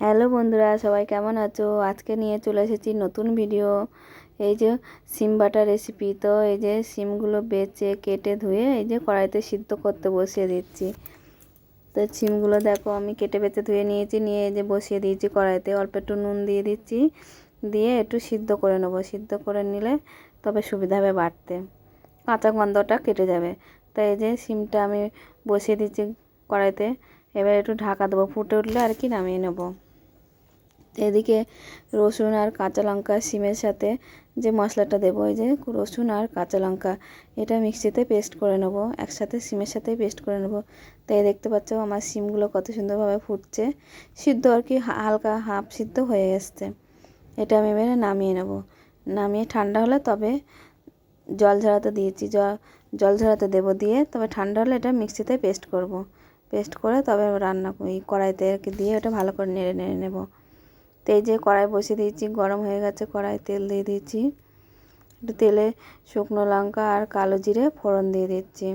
Hello বন্ধুরা, সবাই কেমন আছো? আজকে নিয়ে চলে এসেছি নতুন ভিডিও এই যে সিম বাটা রেসিপি তো এই যে সিমগুলো বেচে, কেটে ধুয়ে এই যে কড়াইতে সিদ্ধ করতে বসিয়ে দিচ্ছি। তো সিমগুলো দেখো, আমি কেটে বেচে ধুয়ে নিয়েছি, নিয়ে এই যে বসিয়ে দিয়েছি কড়াইতে। অল্প একটু নুন দিয়ে দিচ্ছি, দিয়ে একটু সিদ্ধ করে নেব। সিদ্ধ করে নিলে তবে সুবিধা হবে বাড়তে। কাঁচা গন্ধটা কেটে যাবে। তো এই যে সিমটা আমি বসিয়ে দিচ্ছি কড়াইতে। এবার একটু ঢাকা দেবো, ফুটে উঠলে আর কি নামিয়ে নেব। এদিকে রসুন আর কাঁচা লঙ্কা সিমের সাথে যে মশলাটা দেবো, ওই যে রসুন আর কাঁচা লঙ্কা, এটা মিক্সিতে পেস্ট করে নেব, একসাথে সিমের সাথে পেস্ট করে নেব। তাই দেখতে পাচ্ছ আমার সিমগুলো কত সুন্দরভাবে ফুটছে, সিদ্ধ আর কি হালকা হাফ সিদ্ধ হয়ে গেছে। এটা আমি এবারে নামিয়ে নেব। নামিয়ে ঠান্ডা হলে তবে জল ঝরাতে দিয়েছি জল জল ঝরাতে দেবো দিয়ে, তবে ঠান্ডা হলে এটা মিক্সিতে পেস্ট করব। পেস্ট করে তবে রান্না এই কড়াইতে আর কি দিয়ে ওটা ভালো করে নেড়ে নেড়ে নেব। তো এই যে কড়াই বসিয়ে দিয়েছি, গরম হয়ে গেছে কড়াই তেল দিয়ে দিয়েছি। একটু তেলে শুকনো লঙ্কা আর কালো জিরে ফোড়ন দিয়ে দিচ্ছি।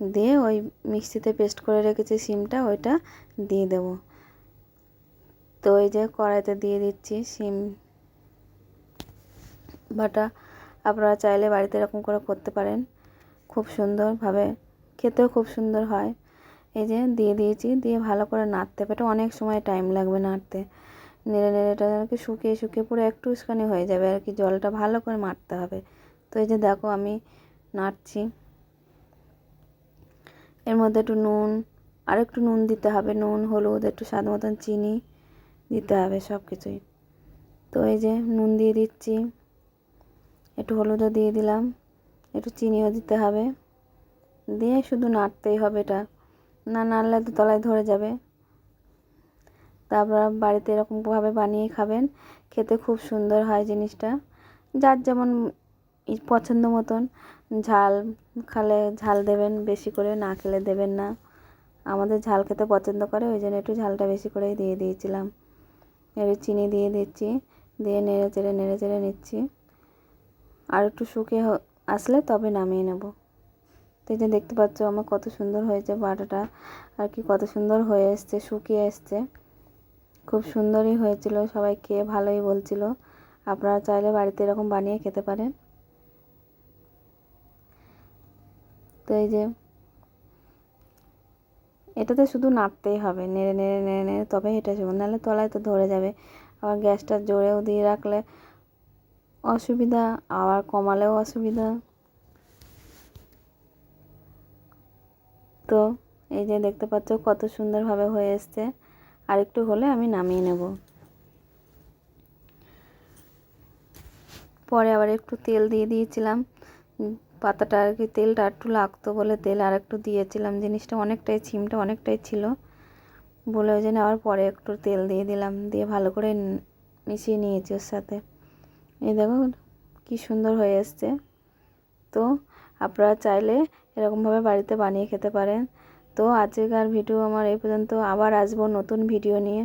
দিয়ে ওই মিক্সিতে পেস্ট করে রেখেছি সিমটা, ওইটা দিয়ে দেব। তো ওই যে কড়াইতে দিয়ে দিচ্ছি সিম বাটা। আপনারা চাইলে বাড়িতে এরকম করে করতে পারেন। খুব সুন্দরভাবে, খেতেও খুব সুন্দর হয়। এই যে দিয়ে দিয়েছি, দিয়ে ভালো করে নাড়তে। হবে এটা অনেক সময় টাইম লাগবে নাড়তে। নেড়ে নেড়ে এটা আর কি শুকিয়ে শুকিয়ে পুরো একটু উস্কানি হয়ে যাবে আর কি, জলটা ভালো করে মারতে হবে। তো এই যে দেখো আমি নাড়ছি। এর মধ্যে একটু নুন আর একটু নুন দিতে হবে। নুন, হলুদ, একটু স্বাদ মতন চিনি দিতে হবে সব কিছুই তো এই যে নুন দিয়ে দিচ্ছি। একটু হলুদও দিয়ে দিলাম। একটু চিনিও দিতে হবে। দিয়ে শুধু নাড়তেই হবে এটা। না নাড়লে তো তলায় ধরে যাবে। তা আপনারা বাড়িতে এরকমভাবে বানিয়ে খাবেন, খেতে খুব সুন্দর হয় জিনিসটা। যার যেমন পছন্দ মতন, ঝাল খালে ঝাল দেবেন, বেশি করে না খেলে দেবেন না। আমাদের ঝাল খেতে পছন্দ করে, ওই জন্য একটু ঝালটা বেশি করেই দিয়ে দিয়েছিলাম। এবার চিনি দিয়ে দিচ্ছি, দিয়ে নেড়ে চেড়ে নেড়ে চেড়ে নিচ্ছি। আর একটু শুকিয়ে আসলে তবে নামিয়ে নেব। তো এই যে দেখতে পাচ্ছ আমার কত সুন্দর হয়েছে বাটাটা, আর কি কত সুন্দর হয়ে এসছে, শুকিয়ে এসছে। খুব সুন্দরই হয়েছিল, সবাই খেয়ে ভালোই বলছিল। আপনারা চাইলে বাড়িতে এরকম বানিয়ে খেতে পারেন। তো এই যে, এটাতে শুধু নাড়তেই হবে, নেড়ে নেড়ে নেড়ে নেড়ে তবে এটা শুনুন নাহলে তলায় তো ধরে যাবে। আবার গ্যাসটা জোরেও দিয়ে রাখলে অসুবিধা, আবার কমালেও অসুবিধা। তো এই যে দেখতে পাচ্ছ কত সুন্দরভাবে হয়ে এসছে। আর একটু হলে আমি নামিয়ে নেব। পরে আবার একটু তেল দিয়ে দিয়েছিলাম। পাতাটা আর কি, তেলটা একটু লাগতো বলে তেল আর একটু দিয়েছিলাম। জিনিসটা অনেকটাই, ছিমটা অনেকটাই ছিল বলে ওই জন্য আবার পরে একটু তেল দিয়ে দিলাম। দিয়ে ভালো করে মিশিয়ে নিয়েছি ওর সাথে। এই দেখো কি সুন্দর হয়ে এসছে। তো আপনারা চাইলে এরকমভাবে বাড়িতে বানিয়ে খেতে পারেন। তো আজকের ভিডিও আমার এই পর্যন্ত। আবার আসব নতুন ভিডিও নিয়ে।